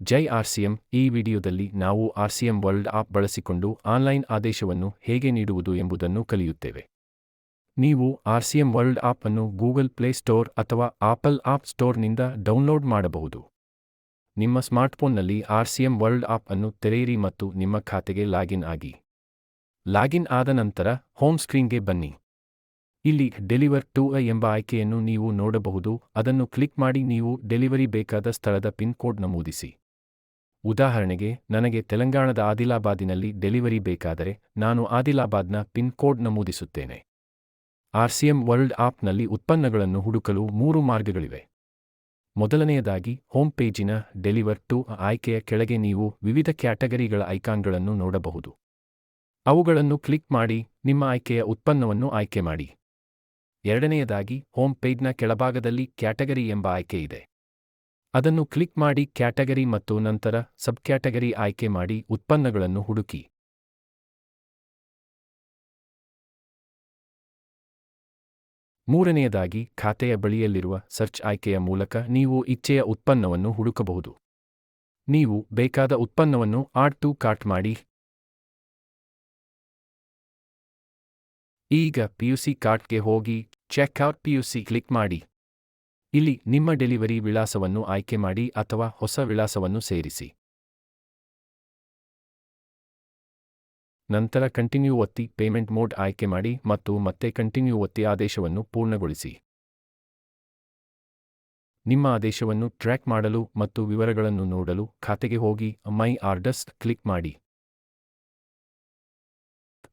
ಜೈ ಆರ್ಸಿಎಂ ಈ ವಿಡಿಯೋದಲ್ಲಿ ನಾವು ಆರ್ಸಿಎಂ ವರ್ಲ್ಡ್ ಆಪ್ ಬಳಸಿಕೊಂಡು ಆನ್ಲೈನ್ ಆದೇಶವನ್ನು ಹೇಗೆ ನೀಡುವುದು ಎಂಬುದನ್ನು ಕಲಿಯುತ್ತೇವೆ. ನೀವು ಆರ್ಸಿಎಂ ವರ್ಲ್ಡ್ ಆಪ್ ಅನ್ನು ಗೂಗಲ್ ಪ್ಲೇ ಸ್ಟೋರ್ ಅಥವಾ ಆಪಲ್ ಆಪ್ ಸ್ಟೋರ್ನಿಂದ ಡೌನ್ಲೋಡ್ ಮಾಡಬಹುದು. ನಿಮ್ಮ ಸ್ಮಾರ್ಟ್ಫೋನ್ನಲ್ಲಿ ಆರ್ಸಿಎಂ ವರ್ಲ್ಡ್ ಆಪ್ ಅನ್ನು ತೆರೆಯಿರಿ ಮತ್ತು ನಿಮ್ಮ ಖಾತೆಗೆ ಲಾಗಿನ್ ಆಗಿ. ಲಾಗಿನ್ ಆದ ನಂತರ ಹೋಮ್ ಸ್ಕ್ರೀನ್ಗೆ ಬನ್ನಿ. ಇಲ್ಲಿ ಡೆಲಿವರ್ ಟು ಎಂಬ ಆಯ್ಕೆಯನ್ನು ನೀವು ನೋಡಬಹುದು, ಅದನ್ನು ಕ್ಲಿಕ್ ಮಾಡಿ ನೀವು ಡೆಲಿವರಿ ಬೇಕಾದ ಸ್ಥಳದ ಪಿನ್ ಕೋಡ್ ನಮೂದಿಸಿ ಉದಾಹರಣೆಗೆ, ನನಗೆ ತೆಲಂಗಾಣದ ಆದಿಲಾಬಾದಿನಲ್ಲಿ ಡೆಲಿವರಿ ಬೇಕಾದರೆ ನಾನು ಆದಿಲಾಬಾದ್ನ ಪಿನ್ ಕೋಡ್ ನಮೂದಿಸುತ್ತೇನೆ. ಆರ್ಸಿಎಂ ವರ್ಲ್ಡ್ ಆಪ್ನಲ್ಲಿ ಉತ್ಪನ್ನಗಳನ್ನು ಹುಡುಕಲು ಮೂರು ಮಾರ್ಗಗಳಿವೆ. ಮೊದಲನೆಯದಾಗಿ, ಹೋಮ್ ಪೇಜಿನ ಡೆಲಿವರ್ ಟು ಆಯ್ಕೆಯ ಕೆಳಗೆ ನೀವು ವಿವಿಧ ಕ್ಯಾಟಗರಿಗಳ ಐಕಾನ್ಗಳನ್ನು ನೋಡಬಹುದು. ಅವುಗಳನ್ನು ಕ್ಲಿಕ್ ಮಾಡಿ, ನಿಮ್ಮ ಆಯ್ಕೆಯ ಉತ್ಪನ್ನವನ್ನು ಆಯ್ಕೆ ಮಾಡಿ. ಎರಡನೆಯದಾಗಿ, ಹೋಮ್ ಪೇಜ್ನ ಕೆಳಭಾಗದಲ್ಲಿ ಕ್ಯಾಟಗರಿ ಎಂಬ ಆಯ್ಕೆ ಇದೆ. ಅದನ್ನು ಕ್ಲಿಕ್ ಮಾಡಿ ಕ್ಯಾಟಗರಿ ಮತ್ತು ನಂತರ ಸಬ್ ಕ್ಯಾಟಗರಿ ಆಯ್ಕೆ ಮಾಡಿ ಉತ್ಪನ್ನಗಳನ್ನು ಹುಡುಕಿ. ಮೂರನೆಯದಾಗಿ, ಖಾತೆಯ ಬಳಿಯಲ್ಲಿರುವ ಸರ್ಚ್ ಆಯ್ಕೆಯ ಮೂಲಕ ನೀವು ಇಚ್ಛೆಯ ಉತ್ಪನ್ನವನ್ನು ಹುಡುಕಬಹುದು. ನೀವು ಬೇಕಾದ ಉತ್ಪನ್ನವನ್ನು ಆಡ್ ಟು ಕಾರ್ಟ್ ಮಾಡಿ. ಈಗ ಪಿಯುಸಿ ಕಾರ್ಟ್ಗೆ ಹೋಗಿ, ಚೆಕ್ಔಟ್ ಪಿಯುಸಿ ಕ್ಲಿಕ್ ಮಾಡಿ. ಇಲ್ಲಿ ನಿಮ್ಮ ಡೆಲಿವರಿ ವಿಳಾಸವನ್ನು ಆಯ್ಕೆ ಮಾಡಿ ಅಥವಾ ಹೊಸ ವಿಳಾಸವನ್ನು ಸೇರಿಸಿ. ನಂತರ ಕಂಟಿನ್ಯೂ ಒತ್ತಿ ಪೇಮೆಂಟ್ ಮೋಡ್ ಆಯ್ಕೆ ಮಾಡಿ ಮತ್ತು ಮತ್ತೆ ಕಂಟಿನ್ಯೂ ಒತ್ತಿ ಆದೇಶವನ್ನು ಪೂರ್ಣಗೊಳಿಸಿ. ನಿಮ್ಮ ಆದೇಶವನ್ನು ಟ್ರ್ಯಾಕ್ ಮಾಡಲು ಮತ್ತು ವಿವರಗಳನ್ನು ನೋಡಲು ಖಾತೆಗೆ ಹೋಗಿ ಮೈ ಆರ್ಡರ್ಸ್ ಕ್ಲಿಕ್ ಮಾಡಿ.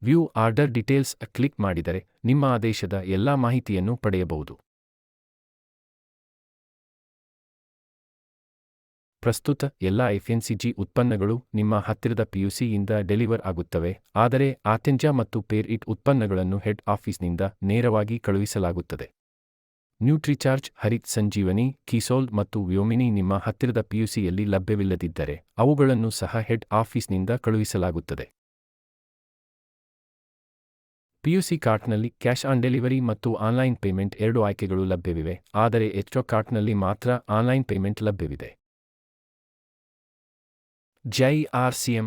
ವ್ಯೂ ಆರ್ಡರ್ ಡಿಟೇಲ್ಸ್ ಕ್ಲಿಕ್ ಮಾಡಿದರೆ ನಿಮ್ಮ ಆದೇಶದ ಎಲ್ಲಾ ಮಾಹಿತಿಯನ್ನು ಪಡೆಯಬಹುದು. ಪ್ರಸ್ತುತ ಎಲ್ಲ ಎಫ್ಎನ್ಸಿಜಿ ಉತ್ಪನ್ನಗಳು ನಿಮ್ಮ ಹತ್ತಿರದ ಪಿಯುಸಿಯಿಂದ ಡೆಲಿವರ್ ಆಗುತ್ತವೆ, ಆದರೆ ಆತೆಂಜಾ ಮತ್ತು ಪೇರ್ ಇಟ್ ಉತ್ಪನ್ನಗಳನ್ನು ಹೆಡ್ ಆಫೀಸ್ನಿಂದ ನೇರವಾಗಿ ಕಳುಹಿಸಲಾಗುತ್ತದೆ. ನ್ಯೂಟ್ರಿಚಾರ್ಜ್, ಹರಿತ್ ಸಂಜೀವನಿ, ಕಿಸೋಲ್ ಮತ್ತು ವ್ಯೋಮಿನಿ ನಿಮ್ಮ ಹತ್ತಿರದ ಪಿಯುಸಿಯಲ್ಲಿ ಲಭ್ಯವಿಲ್ಲದಿದ್ದರೆ ಅವುಗಳನ್ನು ಸಹ ಹೆಡ್ ಆಫೀಸ್ನಿಂದ ಕಳುಹಿಸಲಾಗುತ್ತದೆ. ಪಿಯುಸಿ ಕಾರ್ಟ್ನಲ್ಲಿ ಕ್ಯಾಶ್ ಆನ್ ಡೆಲಿವರಿ ಮತ್ತು ಆನ್ಲೈನ್ ಪೇಮೆಂಟ್ ಎರಡು ಆಯ್ಕೆಗಳು ಲಭ್ಯವಿವೆ, ಆದರೆ ಎಚ್ಒ ಕಾರ್ಟ್ನಲ್ಲಿ ಮಾತ್ರ ಆನ್ಲೈನ್ ಪೇಮೆಂಟ್ ಲಭ್ಯವಿದೆ. ಜೈ ಆರ್ಸಿಎಂ